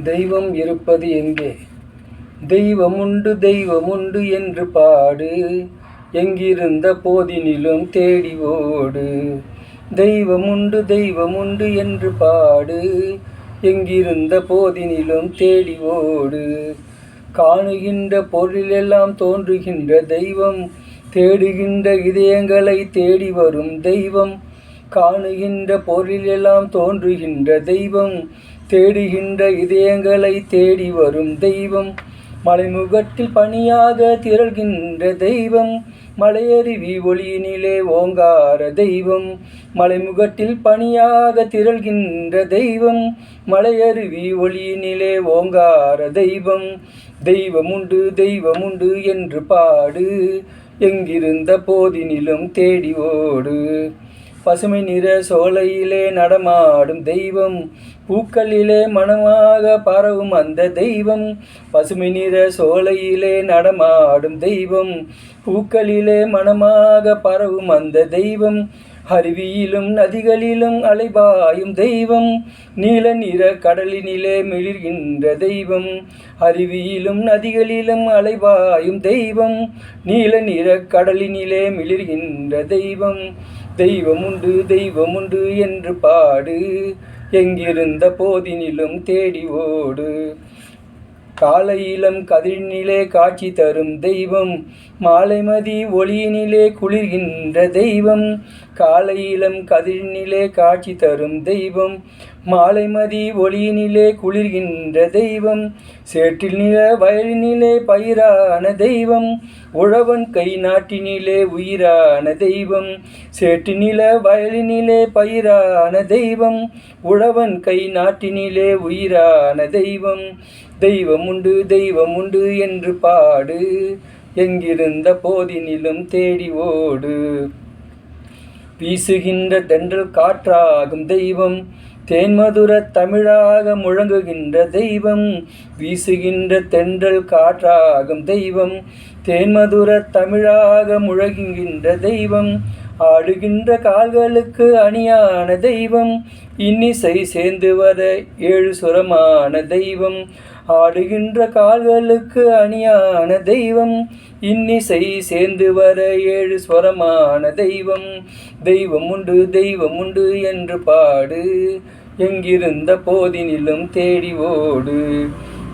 தெய்வம் இருப்பது எங்கே? தெய்வம் உண்டு தெய்வம் உண்டு என்று பாடு. எங்கிருந்த போதினிலும் தேடி ஓடு. தெய்வம் உண்டு தெய்வம் உண்டு என்று பாடு. எங்கிருந்த போதினிலும் தேடி ஓடு. காணுகின்ற பொருளெல்லாம் தோன்றுகின்ற தெய்வம் தேடுகின்ற இதயங்களை தேடி வரும் தெய்வம் காணுகின்ற பொருளெல்லாம் தோன்றுகின்ற தெய்வம் தேடுகின்ற இதயங்களை தேடி வரும் தெய்வம். மலைமுகத்தில் பணியாக திரள்கின்ற தெய்வம் மலையருவி ஒளியினிலே ஓங்கார தெய்வம். மலைமுகத்தில் பணியாக திரள்கின்ற தெய்வம் மலையருவி ஒளியினிலே ஓங்கார தெய்வம். தெய்வமுண்டு தெய்வமுண்டு என்று பாடு எங்கிருந்த போதினிலும் தேடி ஓடு. பசுமை நிற சோலையிலே நடமாடும் தெய்வம். பூக்களிலே மனமாக பரவும் அந்த தெய்வம். பசுமை நிற சோலையிலே நடமாடும் தெய்வம். பூக்களிலே மனமாக பரவும் அந்த தெய்வம். அருவியிலும் நதிகளிலும் அலைபாயும் தெய்வம். நீல நிற கடலினிலே மிளிர்கின்ற தெய்வம். அருவியிலும் நதிகளிலும் அலைபாயும் தெய்வம். நீல நிற கடலினிலே மிளிர்கின்ற தெய்வம். தெய்வம் உண்டு தெய்வம் உண்டு என்று பாடு. எங்கிருந்த போதினிலும் தேடி ஓடு. காலையிலும் கதிரினிலே காட்சி தரும் தெய்வம் மாலைமதி ஒளியினிலே குளிர்கின்ற தெய்வம் காலையிலம் கதிரினிலே காட்சி தரும் தெய்வம் மாலைமதி ஒளியினிலே குளிர்கின்ற தெய்வம் சேற்றில் நில வயலினிலே பயிரான தெய்வம் உழவன் கை நாட்டினிலே உயிரான தெய்வம் சேற்று நில வயலினிலே பயிரான தெய்வம் உழவன் கை நாட்டினிலே உயிரான தெய்வம். தெய்வம் உண்டு தெய்வம் உண்டு என்று பாடு. எங்கிருந்த போதினிலும் தேடி ஓடு. வீசுகின்ற தென்றல் காற்றாகும் தெய்வம் தேன்மதுர தமிழாக முழங்குகின்ற தெய்வம் வீசுகின்ற தென்றல் காற்றாகும் தெய்வம் தேன்மதுர தமிழாக முழங்குகின்ற தெய்வம் ஆடுகின்ற கால்களுக்கு அணியான தெய்வம் இன்னிசை சேர்ந்து வர ஏழு சுரமான தெய்வம் ஆடுகின்ற கால்களுக்கு அணியான தெய்வம். இன்னிசை சேர்ந்து வர ஏழு ஸ்வரமான தெய்வம். தெய்வம் உண்டு தெய்வம் உண்டு என்று பாடு. எங்கிருந்த போதினிலும் தேடி ஓடு.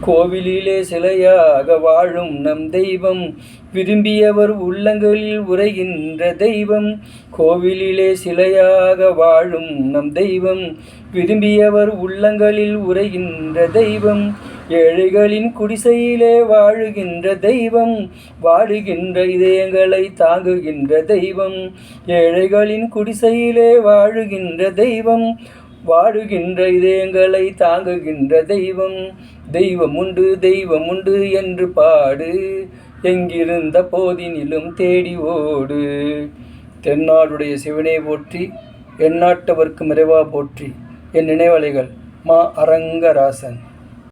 கோவிலிலே சிலையாக வாழும் நம் தெய்வம். விரும்பியவர் உள்ளங்களில் உரைகின்ற தெய்வம். கோவிலிலே சிலையாக வாழும் நம் தெய்வம். விரும்பியவர் உள்ளங்களில் உரைகின்ற தெய்வம். ஏழைகளின் குடிசையிலே வாழுகின்ற தெய்வம் வாழுகின்ற இதயங்களை தாங்குகின்ற தெய்வம். ஏழைகளின் குடிசையிலே வாழுகின்ற தெய்வம் வாழுகின்ற இதயங்களை தாங்குகின்ற தெய்வம். தெய்வம் உண்டு தெய்வம் உண்டு என்று பாடு எங்கிருந்த போதினிலும் தேடி ஓடு. தென்னாடுடைய சிவனே போற்றி எந்நாட்டவர்க்கு மறைவா போற்றி. என் நினைவலைகள் மா. அரங்கராசன்.